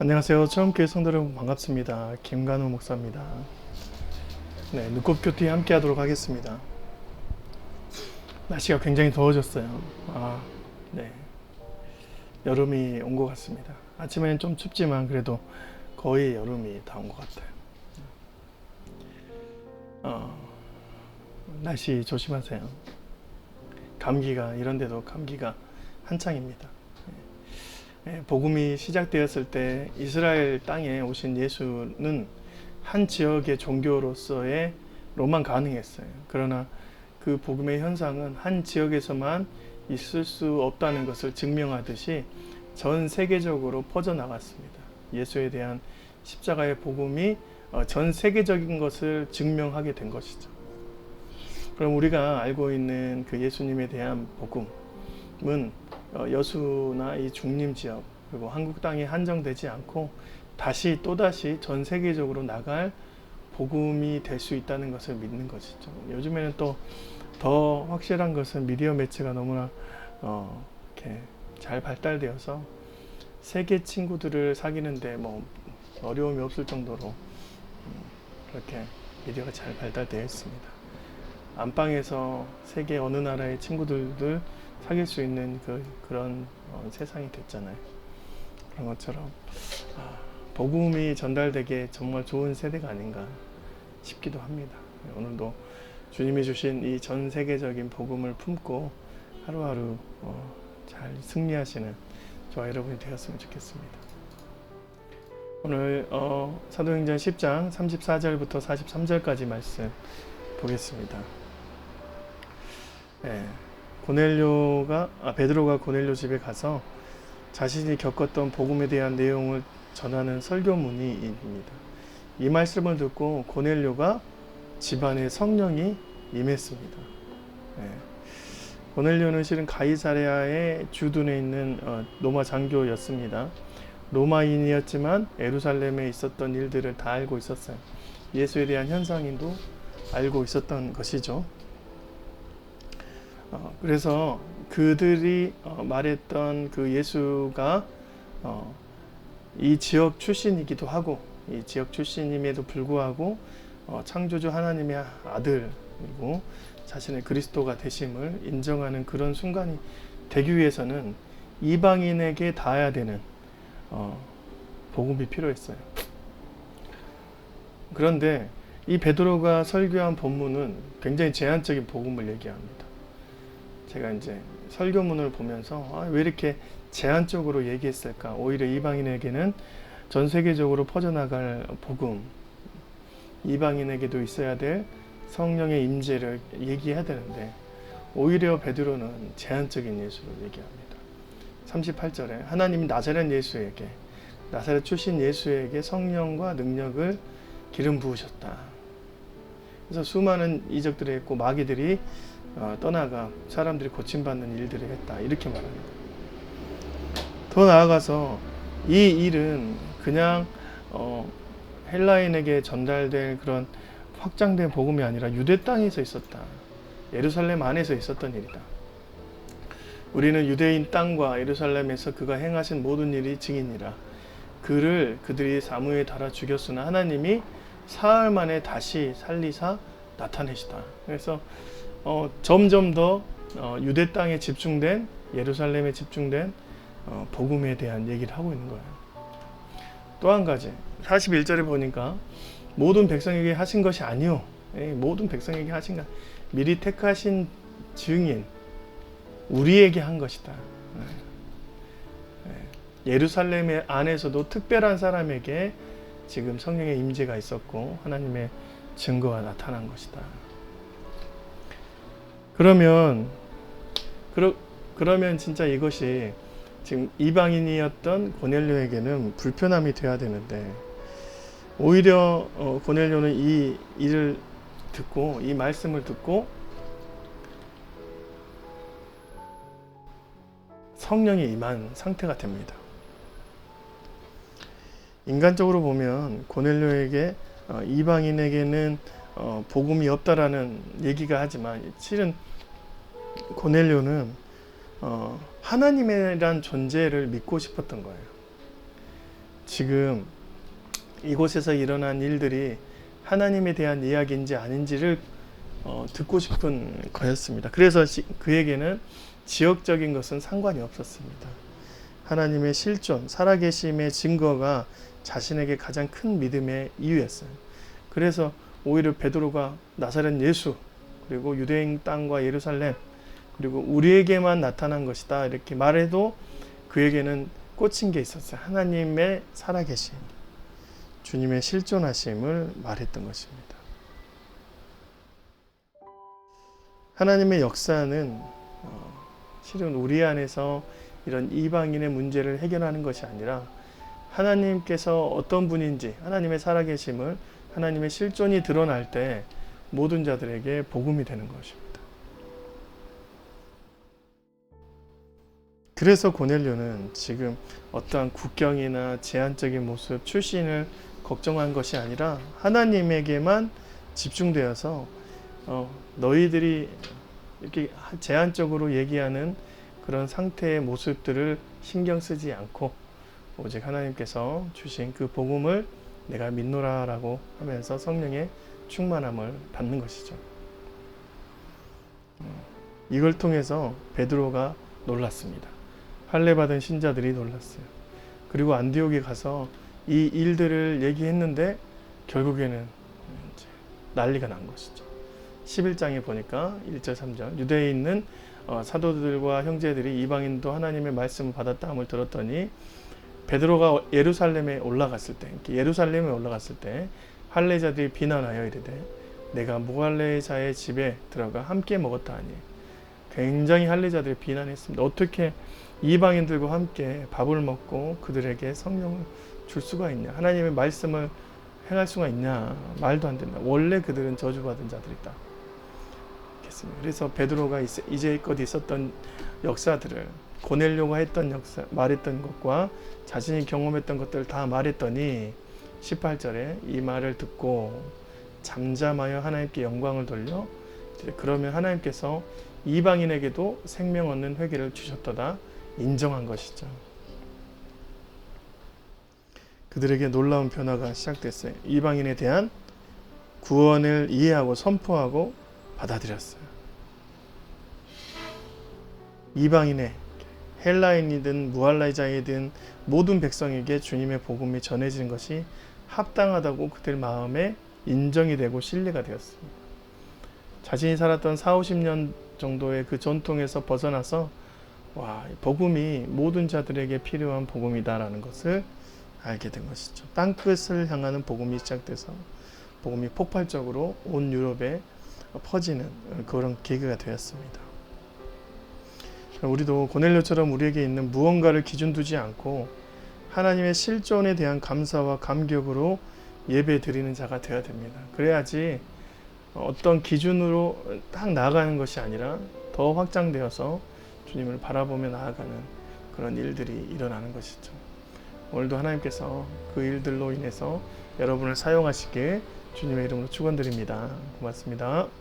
안녕하세요. 처음 교회 성도 여러분 반갑습니다. 김간호 목사입니다. 네, 눈곱교티 함께 하도록 하겠습니다. 날씨가 굉장히 더워졌어요. 아, 네. 여름이 온 것 같습니다. 아침에는 좀 춥지만 그래도 거의 여름이 다 온 것 같아요. 어, 날씨 조심하세요. 감기가 이런 데도 감기가 한창입니다. 예, 복음이 시작되었을 때 이스라엘 땅에 오신 예수는 한 지역의 종교로서의 로만 가능했어요. 그러나 그 복음의 현상은 한 지역에서만 있을 수 없다는 것을 증명하듯이 전 세계적으로 퍼져나갔습니다. 예수에 대한 십자가의 복음이 어, 전 세계적인 것을 증명하게 된 것이죠. 그럼 우리가 알고 있는 그 예수님에 대한 복음 은 어, 여수나 이 중림 지역 그리고 한국 땅에 한정되지 않고 다시 또다시 전 세계적으로 나갈 복음이 될 수 있다는 것을 믿는 것이죠. 요즘에는 또 더 확실한 것은 미디어 매체가 너무나 어, 이렇게 잘 발달되어서 세계 친구들을 사귀는데 뭐 어려움이 없을 정도로 음, 그렇게 미디어가 잘 발달되어 있습니다. 안방에서 세계 어느 나라의 친구들을 사귈 수 있는 그, 그런 어, 세상이 됐잖아요. 그런 것처럼 아, 복음이 전달되기에 정말 좋은 세대가 아닌가 싶기도 합니다. 오늘도 주님이 주신 이 전 세계적인 복음을 품고 하루하루 어, 잘 승리하시는 저와 여러분이 되었으면 좋겠습니다. 오늘 어, 사도행전 10장 34절부터 43절까지 말씀 보겠습니다. 예, 고넬료가 아, 베드로가 고넬료 집에 가서 자신이 겪었던 복음에 대한 내용을 전하는 설교문이입니다. 이 말씀을 듣고 고넬료가 집안에 성령이 임했습니다. 예. 고넬료는 실은 가이사레아의 주둔에 있는 어, 로마 장교였습니다. 로마인이었지만 에루살렘에 있었던 일들을 다 알고 있었어요. 예수에 대한 현상인도 알고 있었던 것이죠. 어, 그래서 그들이 어, 말했던 그 예수가 어, 이 지역 출신이기도 하고 이 지역 출신임에도 불구하고 어, 창조주 하나님의 아들이고 자신의 그리스도가 되심을 인정하는 그런 순간이 되기 위해서는 이방인에게 닿아야 되는 어, 복음이 필요했어요. 그런데 이 베드로가 설교한 본문은 굉장히 제한적인 복음을 얘기합니다. 제가 이제 설교문을 보면서 아, 왜 이렇게 제한적으로 얘기했을까? 오히려 이방인에게는 전 세계적으로 퍼져나갈 복음, 이방인에게도 있어야 될 성령의 임재를 얘기해야 되는데 오히려 베드로는 제한적인 예수를 얘기합니다. 38절에 하나님이 나사렛 예수에게 나사렛 출신 예수에게 성령과 능력을 기름 부으셨다. 그래서 수많은 이적들을 했고 마귀들이 어, 떠나가 사람들이 고침받는 일들을 했다. 이렇게 말합니다. 더 나아가서 이 일은 그냥 어, 헬라인에게 전달될 그런 확장된 복음이 아니라 유대 땅에서 있었다. 예루살렘 안에서 있었던 일이다. 우리는 유대인 땅과 예루살렘에서 그가 행하신 모든 일이 증인이라. 그를 그들이 사무에 달아 죽였으나 하나님이 사흘 만에 다시 살리사 나타내시다. 그래서 어, 점점 더 어, 유대 땅에 집중된 예루살렘에 집중된 어, 복음에 대한 얘기를 하고 있는 거예요. 또 한 가지 41절에 보니까 모든 백성에게 하신 것이 아니요 예, 모든 백성에게 하신 것 미리 택하신 증인 우리에게 한 것이다. 예. 예. 예루살렘 안에서도 특별한 사람에게 지금 성령의 임재가 있었고 하나님의 증거가 나타난 것이다. 그러면 그러, 그러면 진짜 이것이 지금 이방인이었던 고넬료에게는 불편함이 돼야 되는데 오히려 어, 고넬료는 이 일을 듣고 이 말씀을 듣고 성령이 임한 상태가 됩니다. 인간적으로 보면 고넬료에게 어, 이방인에게는 어, 복음이 없다라는 얘기가 하지만 실은 고넬료는 어, 하나님이란 존재를 믿고 싶었던 거예요. 지금 이곳에서 일어난 일들이 하나님에 대한 이야기인지 아닌지를 어, 듣고 싶은 거였습니다. 그래서 시- 그에게는 지역적인 것은 상관이 없었습니다. 하나님의 실존, 살아계심의 증거가 자신에게 가장 큰 믿음의 이유였어요. 그래서 오히려 베드로가 나사렛 예수 그리고 유대인 땅과 예루살렘 그리고 우리에게만 나타난 것이다 이렇게 말해도 그에게는 꽂힌 게 있었어요. 하나님의 살아계심, 주님의 실존하심을 말했던 것입니다. 하나님의 역사는 어, 실은 우리 안에서 이런 이방인의 문제를 해결하는 것이 아니라 하나님께서 어떤 분인지 하나님의 살아계심을 하나님의 실존이 드러날 때 모든 자들에게 복음이 되는 것입니다. 그래서 고넬료는 지금 어떠한 국경이나 제한적인 모습, 출신을 걱정한 것이 아니라 하나님에게만 집중되어서 어, 너희들이 이렇게 제한적으로 얘기하는 그런 상태의 모습들을 신경 쓰지 않고 오직 하나님께서 주신 그 복음을 내가 믿노라라고 하면서 성령의 충만함을 받는 것이죠. 어, 이걸 통해서 베드로가 놀랐습니다. 할례 받은 신자들이 놀랐어요. 그리고 안디옥에 가서 이 일들을 얘기했는데 결국에는 난리가 난 것이죠. 11장에 보니까 1절 3절 유대에 있는 어, 사도들과 형제들이 이방인도 하나님의 말씀을 받았다 함을 들었더니 베드로가 예루살렘에 올라갔을 때 예루살렘에 올라갔을 때 할례자들이 비난하여 이르되 내가 무할례자의 집에 들어가 함께 먹었다 하니 굉장히 할례자들이 비난했습니다. 어떻게 이방인들과 함께 밥을 먹고 그들에게 성령을 줄 수가 있냐? 하나님의 말씀을 행할 수가 있냐? 말도 안 된다. 원래 그들은 저주받은 자들이다. 그래서 베드로가 이제- 이제껏 있었던 역사들을 고넬료가 했던 역사, 말했던 것과 자신이 경험했던 것들을 다 말했더니 18절에 이 말을 듣고 잠잠하여 하나님께 영광을 돌려 그러면 하나님께서 이방인에게도 생명 얻는 회개를 주셨도다 인정한 것이죠. 그들에게 놀라운 변화가 시작됐어요. 이방인에 대한 구원을 이해하고 선포하고 받아들였어요. 이방인의 헬라인이든 무할라이자이든 모든 백성에게 주님의 복음이 전해지는 것이 합당하다고 그들 마음에 인정이 되고 신뢰가 되었습니다. 자신이 살았던 4, 50년 정도의 그 전통에서 벗어나서 와, 이 복음이 모든 자들에게 필요한 복음이다라는 것을 알게 된 것이죠. 땅끝을 향하는 복음이 시작돼서 복음이 폭발적으로 온 유럽에 퍼지는 그런 계기가 되었습니다. 우리도 고넬료처럼 우리에게 있는 무언가를 기준 두지 않고 하나님의 실존에 대한 감사와 감격으로 예배 드리는 자가 되어야 됩니다. 그래야지 어떤 기준으로 딱 나아가는 것이 아니라 더 확장되어서 주님을 바라보며 나아가는 그런 일들이 일어나는 것이죠. 오늘도 하나님께서 그 일들로 인해서 여러분을 사용하시길 주님의 이름으로 축원드립니다. 고맙습니다.